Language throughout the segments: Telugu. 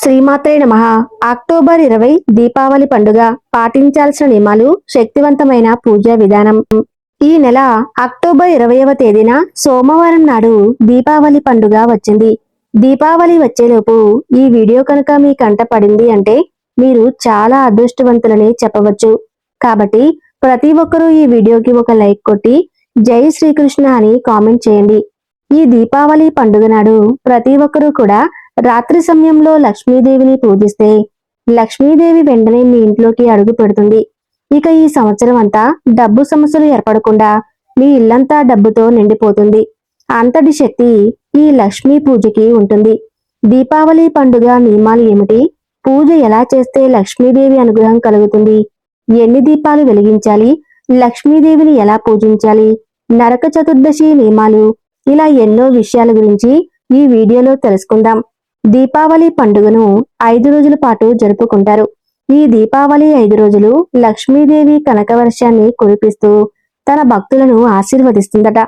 శ్రీమాత్రే నమ. అక్టోబర్ ఇరవై దీపావళి పండుగ. పాటించాల్సిన నియమాలు శక్తివంతమైన పూజా విధానం. ఈ నెల అక్టోబర్ ఇరవైవ తేదీన సోమవారం నాడు దీపావళి పండుగ వచ్చింది. దీపావళి వచ్చేలోపు ఈ వీడియో కనుక మీ కంట పడింది అంటే మీరు చాలా అదృష్టవంతులని చెప్పవచ్చు. కాబట్టి ప్రతి ఒక్కరూ ఈ వీడియోకి ఒక లైక్ కొట్టి జై శ్రీకృష్ణ అని కామెంట్ చేయండి. ఈ దీపావళి పండుగ నాడు ప్రతి ఒక్కరూ కూడా రాత్రి సమయంలో లక్ష్మీదేవిని పూజిస్తే లక్ష్మీదేవి వెంటనే మీ ఇంట్లోకి అడుగు పెడుతుంది. ఇక ఈ సంవత్సరం అంతా డబ్బు సమస్యలు ఏర్పడకుండా మీ ఇల్లంతా డబ్బుతో నిండిపోతుంది. అంతటి శక్తి ఈ లక్ష్మీ పూజకి ఉంటుంది. దీపావళి పండుగ నియమాలు ఏమిటి? పూజ ఎలా చేస్తే లక్ష్మీదేవి అనుగ్రహం కలుగుతుంది? ఎన్ని దీపాలు వెలిగించాలి? లక్ష్మీదేవిని ఎలా పూజించాలి? నరక చతుర్దశి నియమాలు ఇలా ఎన్నో విషయాల గురించి ఈ వీడియోలో తెలుసుకుందాం. దీపావళి పండుగను ఐదు రోజుల పాటు జరుపుకుంటారు. ఈ దీపావళి ఐదు రోజులు లక్ష్మీదేవి కనకవర్షాన్ని కురిపిస్తూ తన భక్తులను ఆశీర్వదిస్తుందట.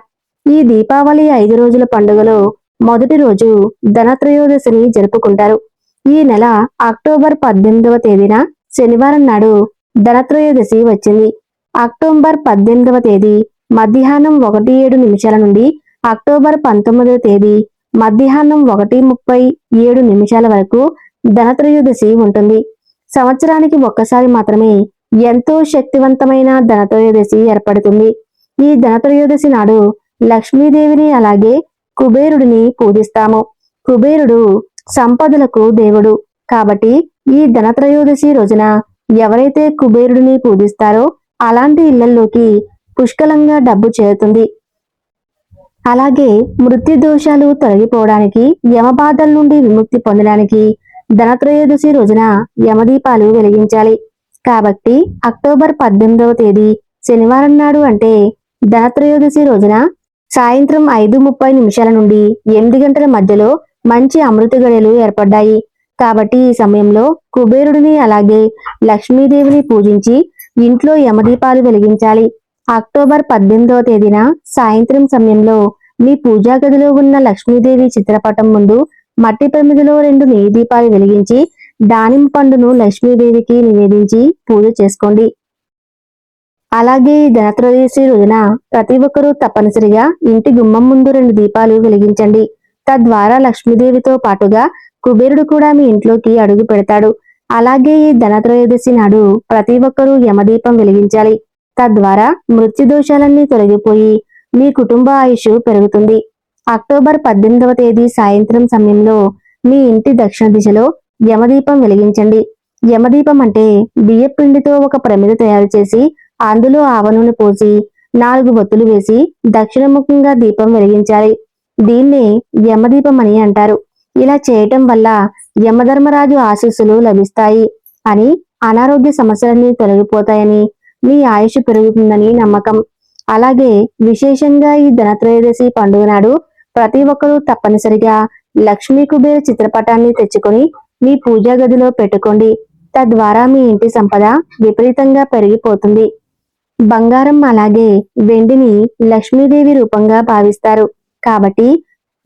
ఈ దీపావళి ఐదు రోజుల పండుగలో మొదటి రోజు ధనత్రయోదశిని జరుపుకుంటారు. ఈ నెల అక్టోబర్ పద్దెనిమిదవ తేదీన శనివారం నాడు ధనత్రయోదశి వచ్చింది. అక్టోబర్ పద్దెనిమిదవ తేదీ మధ్యాహ్నం ఒకటి ఏడు నిమిషాల నుండి అక్టోబర్ పంతొమ్మిదవ తేదీ మధ్యాహ్నం ఒకటి ముప్పై ఏడు నిమిషాల వరకు ధనత్రయోదశి ఉంటుంది. సంవత్సరానికి ఒక్కసారి మాత్రమే ఎంతో శక్తివంతమైన ధనత్రయోదశి ఏర్పడుతుంది. ఈ ధనత్రయోదశి నాడు లక్ష్మీదేవిని అలాగే కుబేరుడిని పూజిస్తాము. కుబేరుడు సంపదలకు దేవుడు. కాబట్టి ఈ ధనత్రయోదశి రోజున ఎవరైతే కుబేరుడిని పూజిస్తారో అలాంటి ఇళ్ళలోకి పుష్కలంగా డబ్బు చేరుతుంది. అలాగే మృత్యు దోషాలు తొలగిపోవడానికి యమబాధల నుండి విముక్తి పొందడానికి ధనత్రయోదశి రోజున యమదీపాలు వెలిగించాలి. కాబట్టి అక్టోబర్ పద్దెనిమిదవ తేదీ శనివారం నాడు అంటే ధనత్రయోదశి రోజున సాయంత్రం ఐదు ముప్పై నిమిషాల నుండి ఎనిమిది గంటల మధ్యలో మంచి అమృత గడియలు ఏర్పడ్డాయి. కాబట్టి ఈ సమయంలో కుబేరుడిని అలాగే లక్ష్మీదేవిని పూజించి ఇంట్లో యమదీపాలు వెలిగించాలి. అక్టోబర్ పద్దెనిమిదవ తేదీన సాయంత్రం సమయంలో మీ పూజా గదిలో ఉన్న లక్ష్మీదేవి చిత్రపటం ముందు మట్టి ప్రమిదిలో రెండు నెయ్యి దీపాలు వెలిగించి దానిమ్మ పండును లక్ష్మీదేవికి నివేదించి పూజ చేసుకోండి. అలాగే ఈ ధనత్రయోదశి రోజున ప్రతి ఒక్కరూ తప్పనిసరిగా ఇంటి గుమ్మం ముందు రెండు దీపాలు వెలిగించండి. తద్వారా లక్ష్మీదేవితో పాటుగా కుబేరుడు కూడా మీ ఇంట్లోకి అడుగు పెడతాడు. అలాగే ఈ ధనత్రయోదశి నాడు ప్రతి ఒక్కరూ యమదీపం వెలిగించాలి. తద్వారా మృత్యు దోషాలన్నీ తొలగిపోయి మీ కుటుంబ ఆయుష్ పెరుగుతుంది. అక్టోబర్ పద్దెనిమిదవ తేదీ సాయంత్రం సమయంలో మీ ఇంటి దక్షిణ దిశలో యమదీపం వెలిగించండి. యమదీపం అంటే బియ్యపిండితో ఒక ప్రమిద తయారు చేసి అందులో ఆవనూనె పోసి నాలుగు ఒత్తులు వేసి దక్షిణముఖంగా దీపం వెలిగించాలి. దీన్ని యమదీపం అని అంటారు. ఇలా చేయటం వల్ల యమధర్మరాజు ఆశీస్సులు లభిస్తాయి అని అనారోగ్య సమస్యలన్నీ తొలగిపోతాయని మీ ఆయుష్ పెరుగుతుందని నమ్మకం. అలాగే విశేషంగా ఈ ధనత్రయోదశి పండుగ నాడు ప్రతి ఒక్కరూ తప్పనిసరిగా లక్ష్మీ కుబేర చిత్రపటాన్ని తెచ్చుకొని మీ పూజా గదిలో పెట్టుకోండి. తద్వారా మీ ఇంటి సంపద విపరీతంగా పెరిగిపోతుంది. బంగారం అలాగే వెండిని లక్ష్మీదేవి రూపంగా భావిస్తారు. కాబట్టి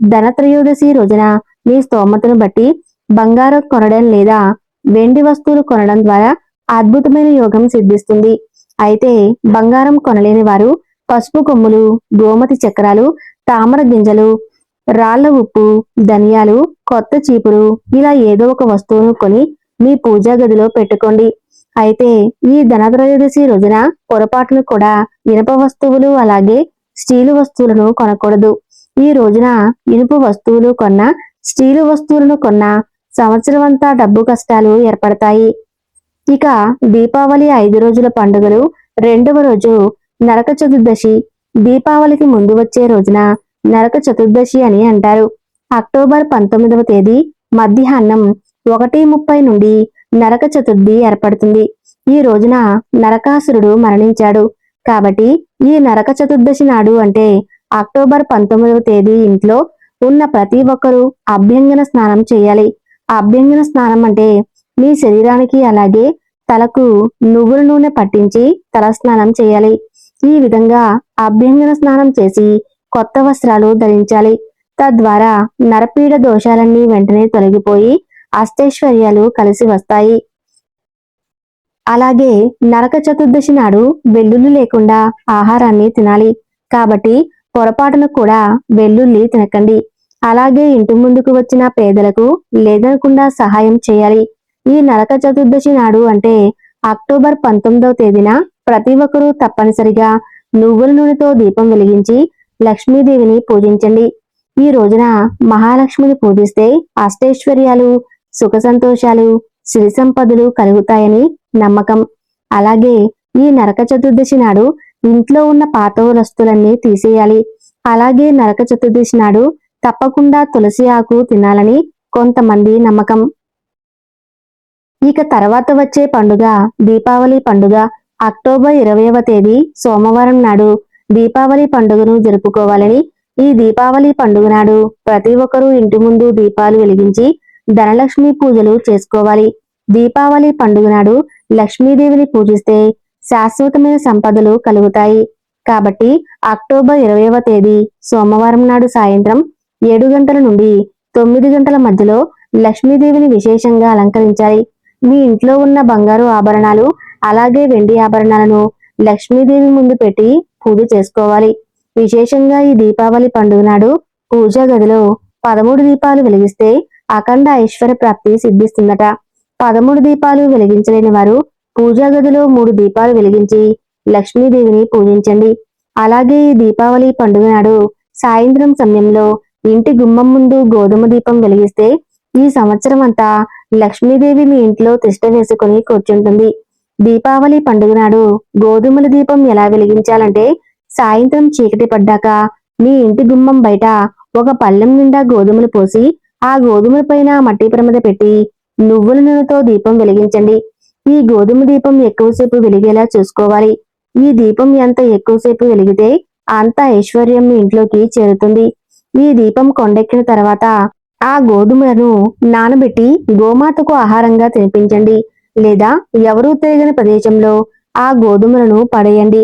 ధనత్రయోదశి రోజున మీ స్తోమతను బట్టి బంగారం కొనడం లేదా వెండి వస్తువులు కొనడం ద్వారా అద్భుతమైన యోగం సిద్ధిస్తుంది. అయితే బంగారం కొనలేని వారు పసుపు కొమ్ములు గోమతి చక్రాలు తామర గింజలు రాళ్ళ ఉప్పు ధనియాలు కొత్త చీపురు ఇలా ఏదో ఒక వస్తువును కొని మీ పూజా గదిలో పెట్టుకోండి. అయితే ఈ ధనత్రయోదశి రోజున పొరపాటును కూడా ఇనుప వస్తువులు అలాగే స్టీలు వస్తువులను కొనకూడదు. ఈ రోజున ఇనుప వస్తువులు కొన్న స్టీలు వస్తువులను కొన్న సంవత్సరం అంతా డబ్బు కష్టాలు ఏర్పడతాయి. ఇక దీపావళి ఐదు రోజుల పండుగలు రెండవ రోజు నరక చతుర్దశి. దీపావళికి ముందు వచ్చే రోజున నరక చతుర్దశి అని అంటారు. అక్టోబర్ పంతొమ్మిదవ తేదీ మధ్యాహ్నం ఒకటి ముప్పై నుండి నరక చతుర్థి ఏర్పడుతుంది. ఈ రోజున నరకాసురుడు మరణించాడు. కాబట్టి ఈ నరక చతుర్దశి నాడు అంటే అక్టోబర్ పంతొమ్మిదవ తేదీ ఇంట్లో ఉన్న ప్రతి ఒక్కరూ అభ్యంగన స్నానం చేయాలి. అభ్యంగన స్నానం అంటే మీ శరీరానికి అలాగే తలకు నువ్వుల నూనె పట్టించి తల స్నానం చేయాలి. ఈ విధంగా అభ్యంగన స్నానం చేసి కొత్త వస్త్రాలు ధరించాలి. తద్వారా నరపీడ దోషాలన్నీ వెంటనే తొలగిపోయి అష్టైశ్వర్యాలు కలిసి వస్తాయి. అలాగే నరక చతుర్దశి నాడు వెల్లుల్లి లేకుండా ఆహారాన్ని తినాలి. కాబట్టి పొరపాటున కూడా వెల్లుల్లి తినకండి. అలాగే ఇంటి ముందుకు వచ్చిన పేదలకు లేదనకుండా సహాయం చేయాలి. ఈ నరక చతుర్దశి నాడు అంటే అక్టోబర్ పంతొమ్మిదవ తేదీన ప్రతి ఒక్కరూ తప్పనిసరిగా నువ్వుల నూనెతో దీపం వెలిగించి లక్ష్మీదేవిని పూజించండి. ఈ రోజున మహాలక్ష్మిని పూజిస్తే అష్టైశ్వర్యాలు సుఖ సంతోషాలు సిరి సంపదలు కలుగుతాయని నమ్మకం. అలాగే ఈ నరక చతుర్దశి నాడు ఇంట్లో ఉన్న పాత వస్తువులన్నీ తీసేయాలి. అలాగే నరక చతుర్దశి నాడు తప్పకుండా తులసి ఆకు తినాలని కొంతమంది నమ్మకం. ఇక తర్వాత వచ్చే పండుగ దీపావళి పండుగ. అక్టోబర్ ఇరవైవ తేదీ సోమవారం నాడు దీపావళి పండుగను జరుపుకోవాలని ఈ దీపావళి పండుగ నాడు ప్రతి ఒక్కరూ ఇంటి ముందు దీపాలు వెలిగించి ధనలక్ష్మి పూజలు చేసుకోవాలి. దీపావళి పండుగ నాడు లక్ష్మీదేవిని పూజిస్తే శాశ్వతమైన సంపదలు కలుగుతాయి. కాబట్టి అక్టోబర్ ఇరవైవ తేదీ సోమవారం నాడు సాయంత్రం ఏడు గంటల నుండి తొమ్మిది గంటల మధ్యలో లక్ష్మీదేవిని విశేషంగా అలంకరించాలి. మీ ఇంట్లో ఉన్న బంగారు ఆభరణాలు అలాగే వెండి ఆభరణాలను లక్ష్మీదేవి ముందు పెట్టి పూజ చేసుకోవాలి. విశేషంగా ఈ దీపావళి పండుగ నాడు పూజా గదిలో పదమూడు దీపాలు వెలిగిస్తే అఖండ ఐశ్వర్య ప్రాప్తి సిద్ధిస్తుందట. పదమూడు దీపాలు వెలిగించలేని వారు పూజా గదిలో మూడు దీపాలు వెలిగించి లక్ష్మీదేవిని పూజించండి. అలాగే ఈ దీపావళి పండుగ నాడు సాయంత్రం సమయంలో ఇంటి గుమ్మం ముందు గోధుమ దీపం వెలిగిస్తే ఈ సంవత్సరం అంతా లక్ష్మీదేవి మీ ఇంట్లో తిష్ట వేసుకుని కూర్చుంటుంది. దీపావళి పండుగ నాడు గోధుమల దీపం ఎలా వెలిగించాలంటే సాయంత్రం చీకటి పడ్డాక మీ ఇంటి గుమ్మం బయట ఒక పళ్ళెం నిండా గోధుమలు పోసి ఆ గోధుమల పైన మట్టి ప్రమద పెట్టి నువ్వుల నూనెతో దీపం వెలిగించండి. ఈ గోధుమ దీపం ఎక్కువసేపు వెలిగేలా చూసుకోవాలి. ఈ దీపం ఎంత ఎక్కువసేపు వెలిగితే అంత ఐశ్వర్యం మీ ఇంట్లోకి చేరుతుంది. ఈ దీపం కొండెక్కిన తర్వాత ఆ గోధుమలను నానబెట్టి గోమాతకు ఆహారంగా తినిపించండి. లేదా ఎవరూ తిరిగిన ప్రదేశంలో ఆ గోధుమలను పడేయండి.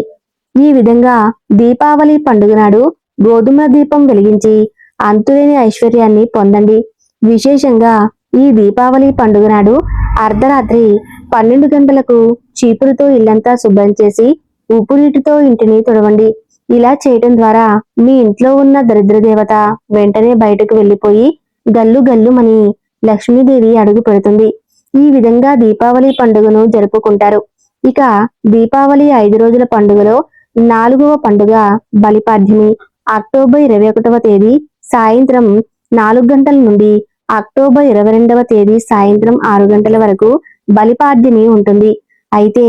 ఈ విధంగా దీపావళి పండుగ నాడు గోధుమ దీపం వెలిగించి అంతులేని ఐశ్వర్యాన్ని పొందండి. విశేషంగా ఈ దీపావళి పండుగ నాడు అర్ధరాత్రి పన్నెండు గంటలకు చీపురుతో ఇల్లంతా శుభ్రం చేసి ఉప్పు నీటితో ఇంటిని తుడవండి. ఇలా చేయటం ద్వారా మీ ఇంట్లో ఉన్న దరిద్ర దేవత వెంటనే బయటకు వెళ్ళిపోయి గల్లు గల్లుమని లక్ష్మీదేవి అడుగు పెడుతుంది. ఈ విధంగా దీపావళి పండుగను జరుపుకుంటారు. ఇక దీపావళి ఐదు రోజుల పండుగలో నాలుగవ పండుగ బలిపాడ్యమి అక్టోబర్ ఇరవై ఒకటవ తేదీ సాయంత్రం నాలుగు గంటల నుండి అక్టోబర్ ఇరవై రెండవ తేదీ సాయంత్రం ఆరు గంటల వరకు బలిపాడ్యమి ఉంటుంది. అయితే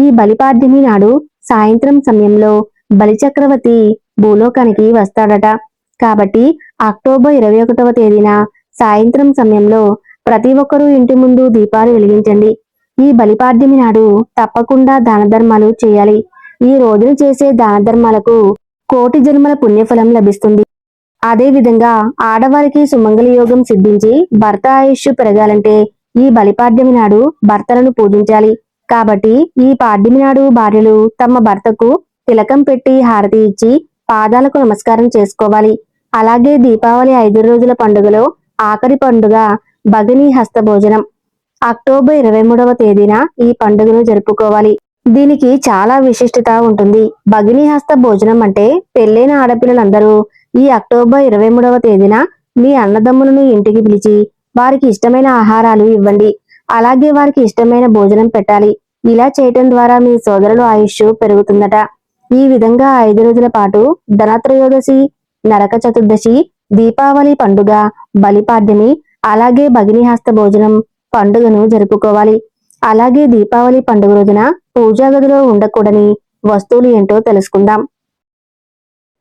ఈ బలిపాడ్యమి నాడు సాయంత్రం సమయంలో బలిచక్రవర్తి భూలోకానికి వస్తాడట. కాబట్టి అక్టోబర్ ఇరవై ఒకటవ తేదీన సాయంత్రం సమయంలో ప్రతి ఒక్కరూ ఇంటి ముందు దీపాలు వెలిగించండి. ఈ బలిపాడ్యమి నాడు తప్పకుండా దాన ధర్మాలు చేయాలి. ఈ రోజున చేసే దాన ధర్మాలకు కోటి జన్మల పుణ్యఫలం లభిస్తుంది. అదేవిధంగా ఆడవారికి సుమంగళ యోగం సిద్ధించి భర్త ఆయుష్ పెరగాలంటే ఈ బలిపాడ్యమి నాడు భర్తలను పూజించాలి. కాబట్టి ఈ పాడ్యమి నాడు భార్యలు తమ భర్తకు తిలకం పెట్టి హారతి ఇచ్చి పాదాలకు నమస్కారం చేసుకోవాలి. అలాగే దీపావళి ఐదు రోజుల పండుగలో ఆఖరి పండుగ భగిని హస్త భోజనం అక్టోబర్ ఇరవై మూడవ తేదీన ఈ పండుగను జరుపుకోవాలి. దీనికి చాలా విశిష్టత ఉంటుంది. భగిని హస్త భోజనం అంటే పెళ్ళైన ఆడపిల్లలందరూ ఈ అక్టోబర్ ఇరవై మూడవ తేదీన మీ అన్నదమ్ములను ఇంటికి పిలిచి వారికి ఇష్టమైన ఆహారాలు ఇవ్వండి. అలాగే వారికి ఇష్టమైన భోజనం పెట్టాలి. ఇలా చేయటం ద్వారా మీ సోదరుల ఆయుష్ పెరుగుతుందట. ఈ విధంగా ఐదు రోజుల పాటు ధనత్రయోదశి నరక చతుర్దశి దీపావళి పండుగ బలిపాడ్యమి అలాగే భగినిహస్త భోజనం పండుగను జరుపుకోవాలి. అలాగే దీపావళి పండుగ రోజున పూజా గదిలో ఉండకూడని వస్తువులు ఏంటో తెలుసుకుందాం.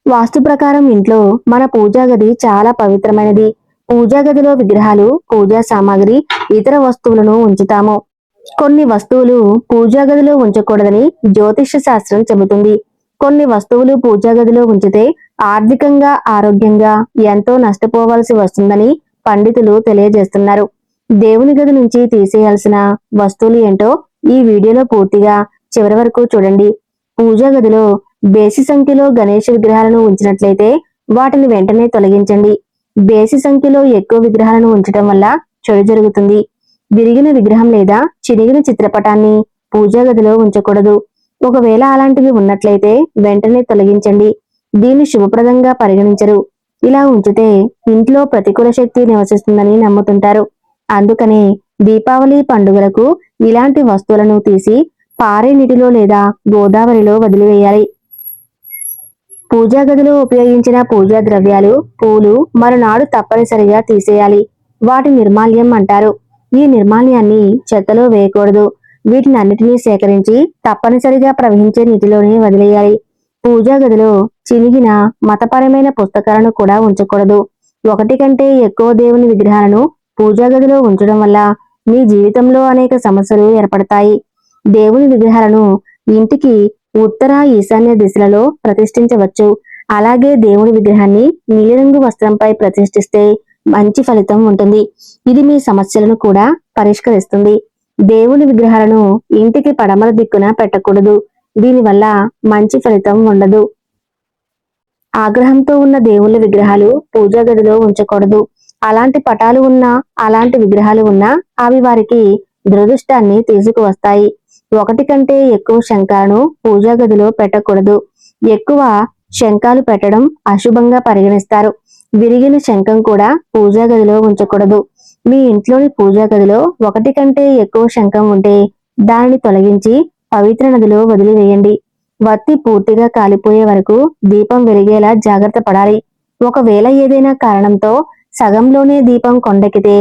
వాస్తు ప్రకారం ఇంట్లో మన పూజా గది చాలా పవిత్రమైనది. పూజా గదిలో విగ్రహాలు పూజా సామాగ్రి ఇతర వస్తువులను ఉంచుతాము. కొన్ని వస్తువులు పూజా గదిలో ఉంచకూడదని జ్యోతిష శాస్త్రం చెబుతుంది. కొన్ని వస్తువులు పూజా గదిలో ఉంచితే ఆర్థికంగా ఆరోగ్యంగా ఎంతో నష్టపోవాల్సి వస్తుందని పండితులు తెలియజేస్తున్నారు. దేవుని గది నుంచి తీసేయాల్సిన వస్తువులు ఏంటో ఈ వీడియోలో పూర్తిగా చివరి వరకు చూడండి. పూజా గదిలో బేసి సంఖ్యలో గణేష్ విగ్రహాలను ఉంచినట్లయితే వాటిని వెంటనే తొలగించండి. బేసి సంఖ్యలో ఎక్కువ విగ్రహాలను ఉంచడం వల్ల చెడు జరుగుతుంది. విరిగిన విగ్రహం లేదా చిరిగిన చిత్రపటాన్ని పూజా గదిలో ఉంచకూడదు. ఒకవేళ అలాంటివి ఉన్నట్లయితే వెంటనే తొలగించండి. దీన్ని శుభప్రదంగా పరిగణించరు. ఇలా ఉంచితే ఇంట్లో ప్రతికూల శక్తి నివసిస్తుందని నమ్ముతుంటారు. అందుకనే దీపావళి పండుగలకు ఇలాంటి వస్తువులను తీసి పారే నీటిలో లేదా గోదావరిలో వదిలివేయాలి. పూజా గదిలో ఉపయోగించిన పూజా ద్రవ్యాలు పూలు మరునాడు తప్పనిసరిగా తీసేయాలి. వాటి నిర్మాల్యం అంటారు. ఈ నిర్మాల్యాన్ని చెత్తలో వేయకూడదు. వీటిని అన్నిటినీ సేకరించి తప్పనిసరిగా ప్రవహించే నీటిలోనే వదిలేయాలి. పూజా గదిలో చినిగిన మతపరమైన పుస్తకాలను కూడా ఉంచకూడదు. ఒకటి కంటే ఎక్కువ దేవుని విగ్రహాలను పూజా గదిలో ఉంచడం వల్ల మీ జీవితంలో అనేక సమస్యలు ఏర్పడతాయి. దేవుని విగ్రహాలను ఇంటికి ఉత్తర ఈశాన్య దిశలలో ప్రతిష్ఠించవచ్చు. అలాగే దేవుని విగ్రహాన్ని నీలిరంగు వస్త్రంపై ప్రతిష్ఠిస్తే మంచి ఫలితం ఉంటుంది. ఇది మీ సమస్యలను కూడా పరిష్కరిస్తుంది. దేవుని విగ్రహాలను ఇంటికి పడమర దిక్కున పెట్టకూడదు. దీనివల్ల మంచి ఫలితం ఉండదు. ఆగ్రహంతో ఉన్న దేవుళ్ళ విగ్రహాలు పూజా గదిలో ఉంచకూడదు. అలాంటి పటాలు ఉన్నా అలాంటి విగ్రహాలు ఉన్నా అవి వారికి దురదృష్టాన్ని తీసుకువస్తాయి. ఒకటి కంటే ఎక్కువ శంఖాలను పూజా గదిలో పెట్టకూడదు. ఎక్కువ శంఖాలు పెట్టడం అశుభంగా పరిగణిస్తారు. విరిగిన శంఖం కూడా పూజా గదిలో ఉంచకూడదు. మీ ఇంట్లోని పూజా గదిలో ఒకటి కంటే ఎక్కువ శంఖం ఉంటే దానిని తొలగించి పవిత్ర నదిలో వదిలివేయండి. వత్తి పూర్తిగా కాలిపోయే వరకు దీపం వెలిగేలా జాగ్రత్త పడాలి. ఒకవేళ ఏదైనా కారణంతో సగంలోనే దీపం కొండెక్కితే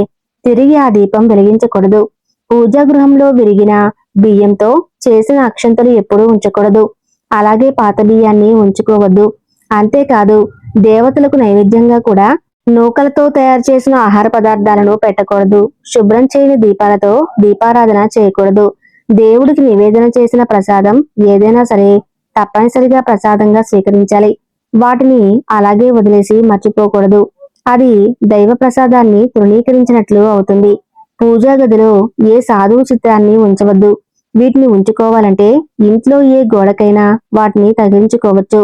తిరిగి ఆ దీపం వెలిగించకూడదు. పూజా గృహంలో విరిగిన బియ్యంతో చేసిన అక్షంతలు ఎప్పుడూ ఉంచకూడదు. అలాగే పాత బియ్యాన్ని ఉంచుకోవద్దు. అంతేకాదు దేవతలకు నైవేద్యంగా కూడా నూకలతో తయారు చేసిన ఆహార పదార్థాలను పెట్టకూడదు. శుభ్రం చేయని దీపాలతో దీపారాధన చేయకూడదు. దేవుడికి నివేదన చేసిన ప్రసాదం ఏదైనా సరే తప్పనిసరిగా ప్రసాదంగా స్వీకరించాలి. వాటిని అలాగే వదిలేసి మర్చిపోకూడదు. అది దైవ ప్రసాదాన్ని తృణీకరించినట్లు అవుతుంది. పూజా గదిలో ఏ సాధువు చిత్రాన్ని ఉంచవద్దు. వీటిని ఉంచుకోవాలంటే ఇంట్లో ఏ గోడకైనా వాటిని తగిలించుకోవచ్చు.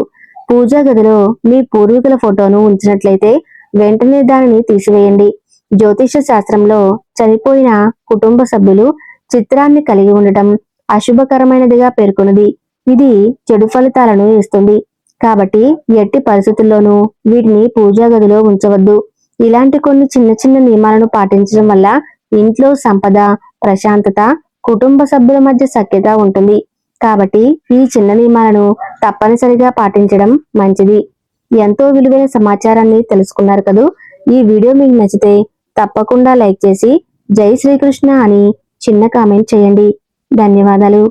పూజా గదిలో మీ పూర్వీకుల ఫోటోను ఉంచినట్లయితే వెంటనే దానిని తీసివేయండి. జ్యోతిష శాస్త్రంలో చనిపోయిన కుటుంబ సభ్యులు చిత్రాన్ని కలిగి ఉండటం అశుభకరమైనదిగా పేర్కొన్నది. ఇది చెడు ఫలితాలను ఇస్తుంది. కాబట్టి ఎట్టి పరిస్థితుల్లోనూ వీటిని పూజా గదిలో ఉంచవద్దు. ఇలాంటి కొన్ని చిన్న చిన్న నియమాలను పాటించడం వల్ల ఇంట్లో సంపద ప్రశాంతత కుటుంబ సభ్యుల మధ్య సఖ్యత ఉంటుంది. కాబట్టి ఈ చిన్న నియమాలను తప్పనిసరిగా పాటించడం మంచిది. ఎంతో విలువైన సమాచారాన్ని తెలుసుకున్నారు కదూ. ఈ వీడియో మీకు నచ్చితే తప్పకుండా లైక్ చేసి జై శ్రీకృష్ణ అని చిన్న కామెంట్ చేయండి. ధన్యవాదాలు.